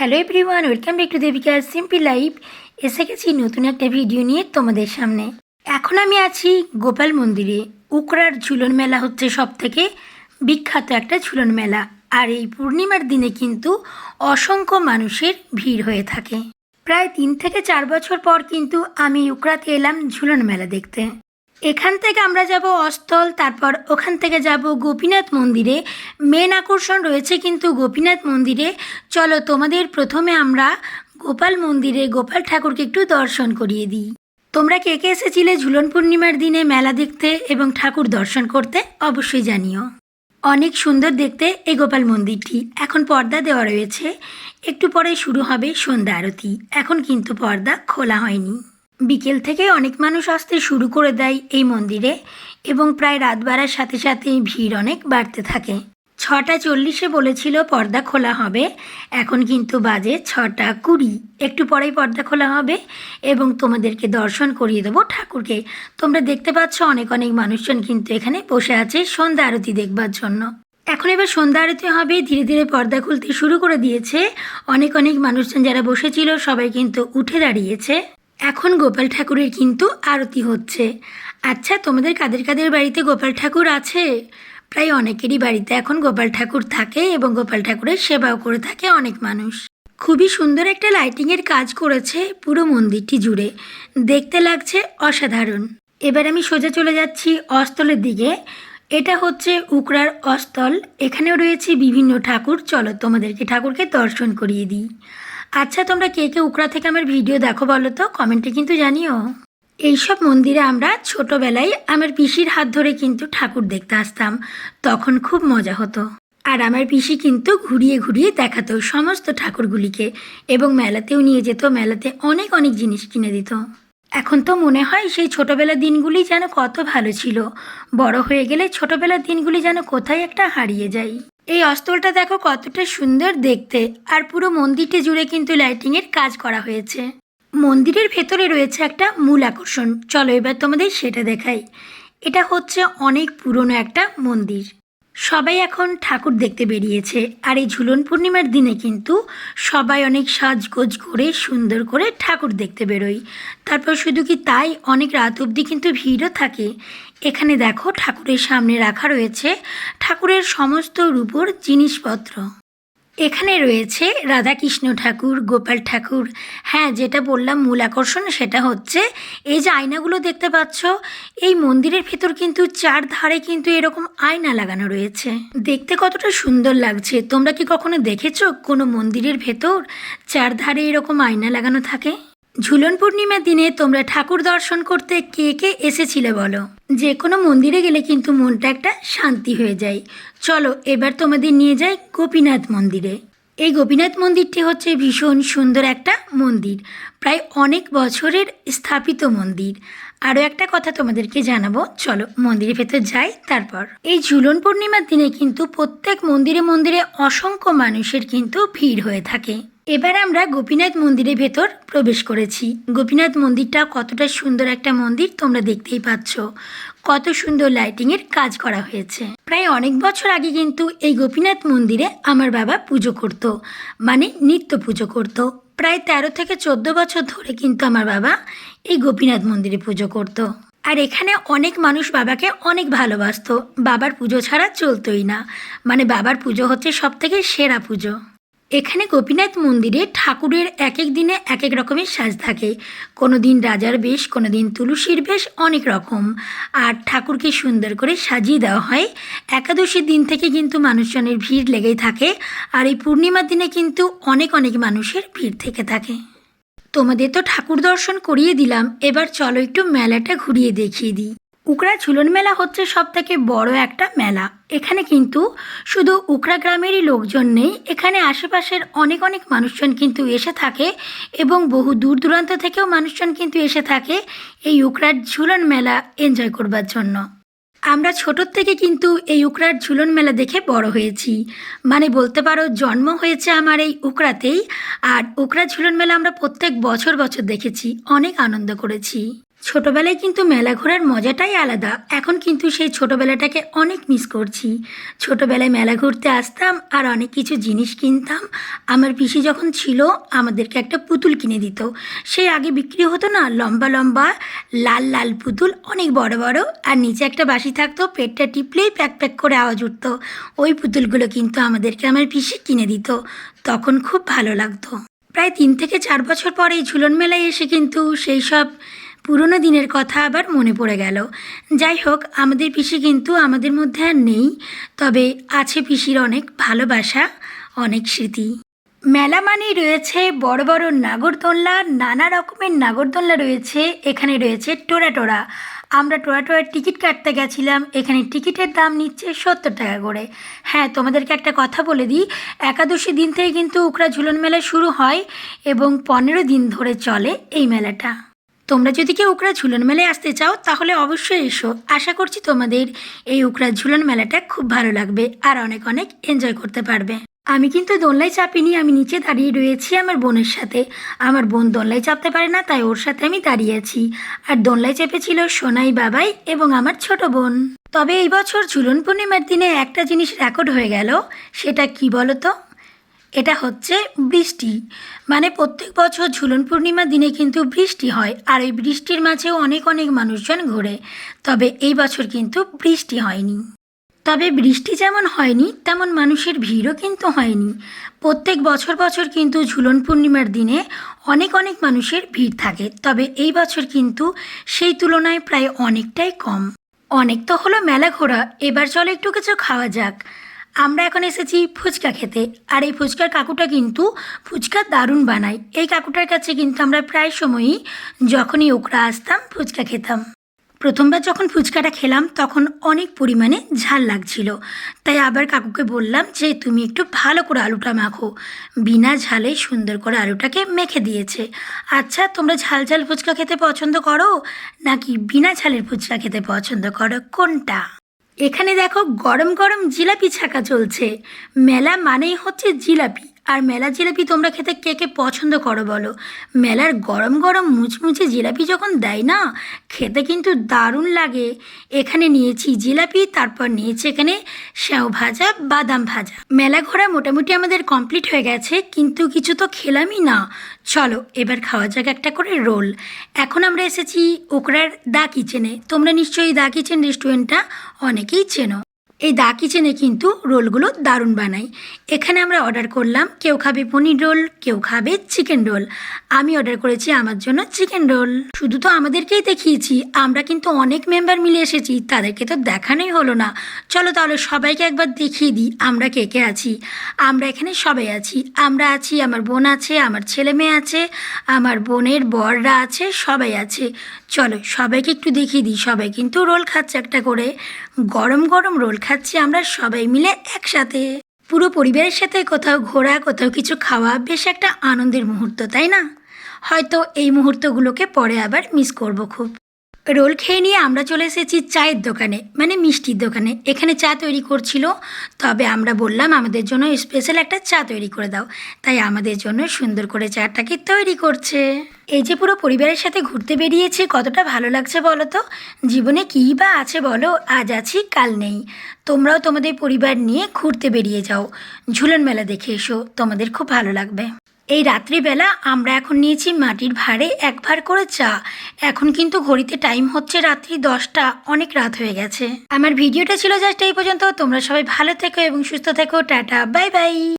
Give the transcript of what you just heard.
Hello everyone, welcome back to Devika simple life. এসে গেছি নতুন একটা ভিডিও নিয়ে তোমাদের সামনে। এখন আমি আছি গোপাল মন্দিরে। উকরার ঝুলন মেলা হচ্ছে সব থেকে বিখ্যাত একটা ঝুলন মেলা। আর এই পূর্ণিমার দিনে কিন্তু অসংখ্য মানুষের ভিড় হয়ে থাকে। প্রায় তিন থেকে চার বছর পর কিন্তু আমি উকরাতে এলাম ঝুলন মেলা দেখতে। এখান থেকে আমরা যাব অস্থল তারপর ওখান থেকে যাব গোপীনাথ মন্দিরে। মেন আকর্ষণ রয়েছে কিন্তু গোপীনাথ মন্দিরে। চলো তোমাদের প্রথমে আমরা গোপাল মন্দিরে গোপাল ঠাকুরকে একটু দর্শন করিয়ে দিই। তোমরা কে কে এসেছিলে ঝুলন পূর্ণিমার দিনে মেলা দেখতে এবং ঠাকুর দর্শন করতে অবশ্যই জানিও। অনেক সুন্দর দেখতে এই গোপাল মন্দিরটি। এখন পর্দা দেওয়া রয়েছে। একটু পরে শুরু হবে সন্ধ্যা আরতি। এখন কিন্তু পর্দা খোলা হয়নি। বিকেল থেকে অনেক মানুষ আসতে শুরু করে দেয় এই মন্দিরে এবং প্রায় রাত বাড়ার সাথে সাথেই ভিড় অনেক বাড়তে থাকে। ছটা চল্লিশে বলেছিল পর্দা খোলা হবে, এখন কিন্তু বাজে ছটা কুড়ি। একটু পরেই পর্দা খোলা হবে এবং তোমাদেরকে দর্শন করিয়ে দেবো ঠাকুরকে। তোমরা দেখতে পাচ্ছ অনেক অনেক মানুষজন কিন্তু এখানে বসে আছে সন্ধ্যা আরতি দেখবার জন্য। এখন এবার সন্ধ্যা আরতি হবে, ধীরে ধীরে পর্দা খুলতে শুরু করে দিয়েছে। অনেক অনেক মানুষজন যারা বসেছিল সবাই কিন্তু উঠে দাঁড়িয়েছে। এখন গোপাল ঠাকুরের কিন্তু আরতি হচ্ছে। আচ্ছা তোমাদের কাদের কাদের বাড়িতে গোপাল ঠাকুর আছে? প্রায় অনেকেরই বাড়িতে এখন গোপাল ঠাকুর থাকে এবং গোপাল ঠাকুরের সেবাও করে থাকে অনেক মানুষ। খুবই সুন্দর একটা লাইটিংয়ের কাজ করেছে পুরো মন্দিরটি জুড়ে। দেখতে লাগছে অসাধারণ। এবার আমি সোজা চলে যাচ্ছি অস্তলের দিকে। এটা হচ্ছে উকরার অস্তল এখানেও রয়েছে বিভিন্ন ঠাকুর। চলো তোমাদেরকে ঠাকুরকে দর্শন করিয়ে দিই। আচ্ছা তোমরা কে কে উকড়া থেকে আমার ভিডিও দেখো বলো তো? কমেন্টে কিন্তু জানিও। এইসব মন্দিরে আমরা ছোটবেলায় আমার পিসির হাত ধরে কিন্তু ঠাকুর দেখতে আসতাম। তখন খুব মজা হতো। আর আমার পিসি কিন্তু ঘুরিয়ে ঘুরিয়ে দেখাতো সমস্ত ঠাকুরগুলিকে এবং মেলাতেও নিয়ে যেত, মেলাতে অনেক অনেক জিনিস কিনে দিত। এখন তো মনে হয় সেই ছোটবেলার দিনগুলি যেন কত ভালো ছিল। বড় হয়ে গেলে ছোটবেলার দিনগুলি যেন কোথায় একটা হারিয়ে যায়। এই অস্তলটা দেখো কতটা সুন্দর দেখতে। আর পুরো মন্দিরটি জুড়ে কিন্তু লাইটিংয়ের কাজ করা হয়েছে। মন্দিরের ভেতরে রয়েছে একটা মূল আকর্ষণ। চলো এবার তোমাদের সেটা দেখাই। এটা হচ্ছে অনেক পুরনো একটা মন্দির। সবাই এখন ঠাকুর দেখতে বেরিয়েছে। আর এই ঝুলন পূর্ণিমার দিনে কিন্তু সবাই অনেক সাজগোজ করে, সুন্দর করে ঠাকুর দেখতে বেরোয়। তারপর শুধু কি তাই? অনেক রাত অবধি কিন্তু ভিড়ও থাকে। এখানে দেখো ঠাকুরের সামনে রাখা রয়েছে ঠাকুরের সমস্ত রূপোর জিনিসপত্র। এখানে রয়েছে রাধাকৃষ্ণ ঠাকুর, গোপাল ঠাকুর। হ্যাঁ যেটা বললাম মূল আকর্ষণ সেটা হচ্ছে এই যে আয়নাগুলো দেখতে পাচ্ছ, এই মন্দিরের ভেতর কিন্তু চার ধারে কিন্তু এরকম আয়না লাগানো রয়েছে। দেখতে কতটা সুন্দর লাগছে। তোমরা কি কখনো দেখেছ কোনো মন্দিরের ভেতর চার ধারে এরকম আয়না লাগানো থাকে? ঝুলন পূর্ণিমার দিনে তোমরা ঠাকুর দর্শন করতে কে কে এসেছিলে বলো? যে কোনো মন্দিরে গেলে কিন্তু মনটা একটা শান্তি হয়ে যায়। চলো, এবার তোমাদের নিয়ে যাই গোপীনাথ মন্দিরে। এই গোপীনাথ মন্দিরটি হচ্ছে ভীষণ সুন্দর একটা মন্দির। প্রায় অনেক বছরের স্থাপিত মন্দির। আরও একটা কথা তোমাদেরকে জানাব। চলো, মন্দিরের ভেতর যাই, তারপর। এই ঝুলন পূর্ণিমার দিনে কিন্তু প্রত্যেক মন্দিরে মন্দিরে অসংখ্য মানুষের কিন্তু ভিড় হয়ে থাকে। এবার আমরা গোপীনাথ মন্দিরের ভেতর প্রবেশ করেছি। গোপীনাথ মন্দিরটা কতটা সুন্দর একটা মন্দির তোমরা দেখতেই পাচ্ছ। কত সুন্দর লাইটিংয়ের কাজ করা হয়েছে। প্রায় অনেক বছর আগে কিন্তু এই গোপীনাথ মন্দিরে আমার বাবা পুজো করত মানে নিত্য পুজো করত। প্রায় তেরো থেকে চোদ্দ বছর ধরে কিন্তু আমার বাবা এই গোপীনাথ মন্দিরে পুজো করত। আর এখানে অনেক মানুষ বাবাকে অনেক ভালোবাসত। বাবার পুজো ছাড়া চলতোই না। মানে বাবার পুজো হচ্ছে সব থেকে সেরা পুজো। এখানে গোপীনাথ মন্দিরে ঠাকুরের এক এক দিনে এক এক রকমের সাজ থাকে। কোনো দিন রাজার বেশ কোনো দিন তুলসীর বেশ অনেক রকম। আর ঠাকুরকে সুন্দর করে সাজিয়ে দেওয়া হয়। একাদশীর দিন থেকে কিন্তু মানুষজনের ভিড় লেগেই থাকে। আর এই পূর্ণিমার দিনে কিন্তু অনেক অনেক মানুষের ভিড় থেকে থাকে। তোমাদের তো ঠাকুর দর্শন করিয়ে দিলাম। এবার চলো একটু মেলাটা ঘুরিয়ে দেখিয়ে দিই। উকড়া ঝুলন মেলা হচ্ছে সব থেকে বড় একটা মেলা। এখানে কিন্তু শুধু উকড়া গ্রামেরই লোকজন নেই, এখানে আশেপাশের অনেক অনেক মানুষজন কিন্তু এসে থাকে এবং বহু দূর দূরান্ত থেকেও মানুষজন কিন্তু এসে থাকে এই উকড়ার ঝুলন মেলা এনজয় করবার জন্য। আমরা ছোটোর থেকে কিন্তু এই উকড়ার ঝুলন মেলা দেখে বড় হয়েছি। মানে বলতে পারো, জন্ম হয়েছে আমার এই উকড়াতেই আর উকড়া ঝুলন মেলা আমরা প্রত্যেক বছর বছর দেখেছি, অনেক আনন্দ করেছি। ছোটবেলায় কিন্তু মেলা ঘোরার মজাটাই আলাদা। এখন কিন্তু সেই ছোটবেলাটাকে অনেক মিস করছি। ছোটবেলায় মেলা ঘুরতে আসতাম আর অনেক কিছু জিনিস কিনতাম। আমার পিসি যখন ছিল, আমাদেরকে একটা পুতুল কিনে দিত। সেই আগে বিক্রি হতো না, লম্বা লম্বা, লাল লাল পুতুল, অনেক বড় বড়, আর নিচে একটা বাসি থাকতো, পেটটা টিপলেই প্যাক প্যাক করে আওয়াজ উঠতো। ওই পুতুলগুলো কিন্তু আমাদেরকে আমার পিসি কিনে দিত। তখন খুব ভালো লাগতো। প্রায় তিন থেকে চার বছর পরে এই ঝুলন মেলায় এসে কিন্তু সেই সব পুরনো দিনের কথা আবার মনে পড়ে গেল। যাই হোক আমাদের পিসি কিন্তু আমাদের মধ্যে আর নেই, তবে আছে পিসির অনেক ভালোবাসা, অনেক স্মৃতি। মেলা মানেই রয়েছে বড় বড় নাগরদোল্লা নানা রকমের নাগরদোল্লা রয়েছে, এখানে রয়েছে টোরা টোরা। আমরা টোরা টোরার টিকিট কাটতে গেছিলাম, এখানে টিকিটের দাম নিচ্ছে সত্তর টাকা করে। হ্যাঁ তোমাদেরকে একটা কথা বলে দিই, একাদশী দিন থেকে কিন্তু উকরা ঝুলন মেলা শুরু হয় এবং পনেরো দিন ধরে চলে এই মেলাটা। তোমরা যদি কেউ উকরা ঝুলন মেলায় আসতে চাও, তাহলে অবশ্যই এসো। আশা করছি তোমাদের এই উকরা ঝুলন মেলাটা খুব ভালো লাগবে আর অনেক অনেক এনজয় করতে পারবে। আমি কিন্তু দোলনায় চাপিনি, আমি নিচে দাঁড়িয়ে রয়েছি আমার বোনের সাথে। আমার বোন দোলনায় চাপতে পারে না, তাই ওর সাথে আমি দাঁড়িয়ে আছি। আর দোলনায় চেপেছিল সোনাই বাবাই এবং আমার ছোট বোন। তবে এই বছর ঝুলন পূর্ণিমার দিনে একটা জিনিস রেকর্ড হয়ে গেল, সেটা কি বলো তো এটা হচ্ছে বৃষ্টি। মানে প্রত্যেক বছর ঝুলন পূর্ণিমার দিনে কিন্তু বৃষ্টি হয়, আর এই বৃষ্টির মাঝেও অনেক অনেক মানুষজন ঘোরে। তবে এই বছর কিন্তু বৃষ্টি হয়নি। তবে বৃষ্টি যেমন হয়নি, তেমন মানুষের ভিড়ও কিন্তু হয়নি। প্রত্যেক বছর বছর কিন্তু ঝুলন পূর্ণিমার দিনে অনেক অনেক মানুষের ভিড় থাকে। তবে এই বছর কিন্তু সেই তুলনায় প্রায় অনেকটাই কম। অনেক তো হলো মেলা ঘোরা, এবার চলো একটু কিছু খাওয়া যাক। আমরা এখন এসেছি ফুচকা খেতে। আর এই ফুচকার কাকুটা কিন্তু ফুচকা দারুণ বানায়। এই কাকুটার কাছে কিন্তু আমরা প্রায় সময়ই যখনই ওকরা আসতাম, ফুচকা খেতাম। প্রথমবার যখন ফুচকাটা খেলাম, তখন অনেক পরিমাণে ঝাল লাগছিল। তাই আবার কাকুকে বললাম যে, তুমি একটু ভালো করে আলুটা মাখো। বিনা ঝালে সুন্দর করে আলুটাকে মেখে দিয়েছে। আচ্ছা তোমরা ঝাল ঝাল ফুচকা খেতে পছন্দ করো? নাকি বিনা ঝালের ফুচকা খেতে পছন্দ করো? কোনটা? এখানে দেখো গরম গরম জিলাপি ছাকা চলছে। মেলা মানেই হচ্ছে জিলাপি। আর মেলা জিলাপি তোমরা খেতে কে কে পছন্দ করো বলো? মেলার গরম গরম মুচমুচে জিলাপি যখন দেয় না, খেতে কিন্তু দারুণ লাগে। এখানে নিয়েছি জিলাপি, তারপর নিয়েছি এখানে শ্যাও ভাজা, বাদাম ভাজা। মেলা ঘোরা মোটামুটি আমাদের কমপ্লিট হয়ে গেছে, কিন্তু কিছু তো খেলামই না। চলো, এবার খাওয়া যাক একটা করে রোল। এখন আমরা এসেছি ওকরার দা কিচেনে। তোমরা নিশ্চয়ই দা কিচেন রেস্টুরেন্টটা অনেকেই চেনো। এই দা কিচেনে কিন্তু রোলগুলো দারুণ বানাই। এখানে আমরা অর্ডার করলাম, কেউ খাবে পনির রোল, কেউ খাবে চিকেন রোল। আমি অর্ডার করেছি আমার জন্য চিকেন রোল। শুধু তো আমাদেরকেই দেখিয়েছি, আমরা কিন্তু অনেক মেম্বার মিলে এসেছি, তাদেরকে তো দেখানোই হলো না। চলো তাহলে সবাইকে একবার দেখিয়ে দিই আমরা কে কে আছি। আমরা এখানে সবাই আছি। আমরা আছি, আমার বোন আছে, আমার ছেলে মেয়ে আছে, আমার বোনের বররা আছে, সবাই আছে। চলো সবাইকে একটু দেখিয়ে দিই সবাই। কিন্তু রোল খাচ্ছে একটা করে। গরম গরম রোল খাচ্ছি আমরা সবাই মিলে একসাথে। পুরো পরিবারের সাথে কোথাও ঘোরা, কোথাও কিছু খাওয়া বেশ একটা আনন্দের মুহূর্ত, তাই না? হয়তো এই মুহূর্তগুলোকে পরে আবার মিস করব খুব। রোল খেয়ে নিয়ে আমরা চলে এসেছি চায়ের দোকানে মানে মিষ্টির দোকানে। এখানে চা তৈরি করছিল, তবে আমরা বললাম আমাদের জন্য স্পেশাল একটা চা তৈরি করে দাও। তাই আমাদের জন্য সুন্দর করে চাটাকে তৈরি করছে। এই যে পুরো পরিবারের সাথে ঘুরতে বেরিয়েছে, কতটা ভালো লাগছে বলো তো? জীবনে কী বা আছে বলো, আজ আছি, কাল নেই। তোমরাও তোমাদের পরিবার নিয়ে ঘুরতে বেরিয়ে যাও। ঝুলন মেলা দেখে এসো, তোমাদের খুব ভালো লাগবে। এই রাত্রিবেলা আমরা এখন নিয়েছি মাটির ভাঁড়ে এক ভাঁড় করে চা। এখন কিন্তু ঘড়িতে টাইম হচ্ছে রাত্রি দশটা, অনেক রাত হয়ে গেছে। আমার ভিডিওটা ছিল জাস্ট এই পর্যন্ত। তোমরা সবাই ভালো থেকো এবং সুস্থ থেকো। Tata bye bye